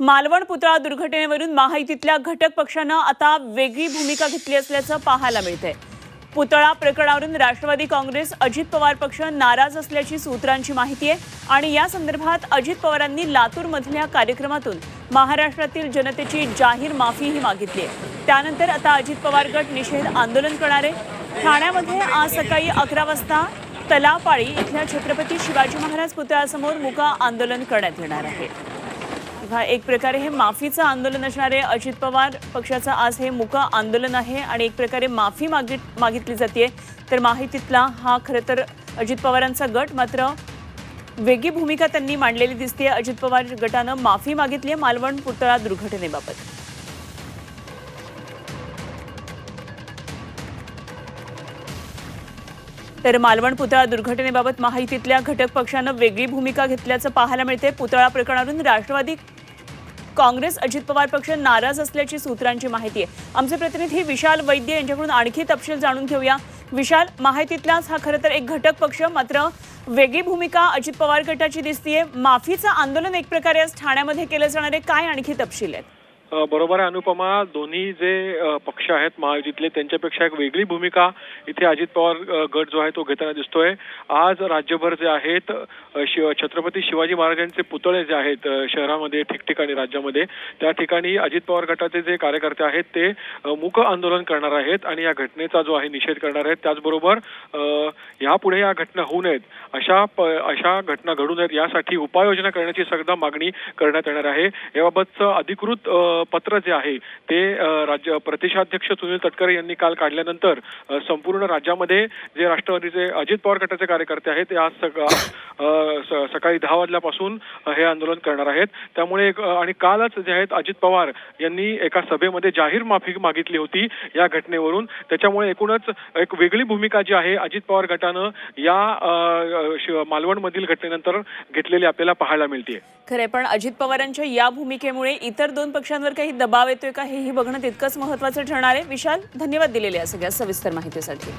मालवण पुतळा दुर्घटनेवरून महायुतीतल्या घटक पक्षानं आता वेगळी भूमिका घेतली असल्याचं पाहायला मिळतंय. पुतळा प्रकरणावरून राष्ट्रवादी काँग्रेस अजित पवार पक्ष नाराज असल्याची सूत्रांची माहिती आहे आणि या संदर्भात अजित पवारांनी लातूरमधल्या कार्यक्रमातून महाराष्ट्रातील जनतेची जाहीर माफीही मागितली आहे. त्यानंतर आता अजित पवार गट निषेध आंदोलन करणार आहे. ठाण्यामध्ये आज सकाळी अकरा वाजता तलापाळी इथल्या छत्रपती शिवाजी महाराज पुतळ्यासमोर मुका आंदोलन करण्यात येणार आहे. तेव्हा एक प्रकारे हे माफीचं आंदोलन असणारे अजित पवार पक्षाचं आज हे मुका आंदोलन आहे आणि एक प्रकारे माफी मागित मागितली जाते तर माहितीतला हा खरं तर अजित पवारांचा गट मात्र वेगळी भूमिका त्यांनी मांडलेली दिसते अजित पवार गटानं माफी मागितली आहे मालवण पुतळा दुर्घटनेबाबत. तर मालवण पुतळा दुर्घटनेबाबत माहितीतल्या घटक पक्षानं वेगळी भूमिका घेतल्याचं पाहायला मिळते पुतळा प्रकरणावरून राष्ट्रवादी काँग्रेस अजित पवार पक्ष नाराज असल्याची सूत्रांची माहिती आहे. आमचे प्रतिनिधी विशाल वैद्य यांच्याकडून आणखी तपशील जाणून घेऊया. विशाल माहितीतलाच हा खरं तर एक घटक पक्ष मात्र वेगळी भूमिका अजित पवार गटाची दिसतीये. माफीचं आंदोलन एक प्रकारे आज ठाण्यामध्ये केलं जाणार आहे. काय आणखी तपशील आहेत? बरोबर आहे अनुपमा. दोन्ही जे पक्ष आहेत महायुतीतले त्यांच्यापेक्षा एक वेगळी भूमिका इथे अजित पवार गट जो आहे तो घेताना दिसतोय. आज राज्यभर जे आहेत शिव छत्रपती शिवाजी महाराजांचे पुतळे जे आहेत शहरामध्ये ठिकठिकाणी राज्यामध्ये त्या ठिकाणी अजित पवार गटाचे जे कार्यकर्ते आहेत ते मूक आंदोलन करणार आहेत आणि या घटनेचा जो आहे निषेध करणार आहेत. त्याचबरोबर यापुढे या घटना होऊ नयेत. अशा प- अशा घटना घडू नयेत यासाठी उपाययोजना करण्याची सगळा मागणी करण्यात येणार आहे. याबाबतचं अधिकृत पत्र जे आहे ते राज्य प्रदेशाध्यक्ष सुनील तटकरे यांनी काल काढल्यानंतर संपूर्ण राज्यामध्ये जे राष्ट्रवादीचे अजित पवार गटाचे कार्यकर्ते आहेत ते आज सका- सकाळी दहा वाजल्यापासून हे आंदोलन करणार आहेत. त्यामुळे एक, आणि कालच जे आहेत अजित पवार यांनी एका सभेमध्ये जाहीर माफी मागितली होती या घटनेवरून. त्याच्यामुळे एकूणच एक वेगळी भूमिका जी आहे अजित पवार गटानं या मालवणमधील घटनेनंतर घेतलेली आपल्याला पाहायला मिळते खरे पण अजित पवारांच्या या भूमिकेमुळे इतर दोन पक्षांवर काही दबाव येतोय का हेही बघणं तितकंच महत्वाचं ठरणार आहे. विशाल धन्यवाद दिलेले या सगळ्या सविस्तर माहितीसाठी.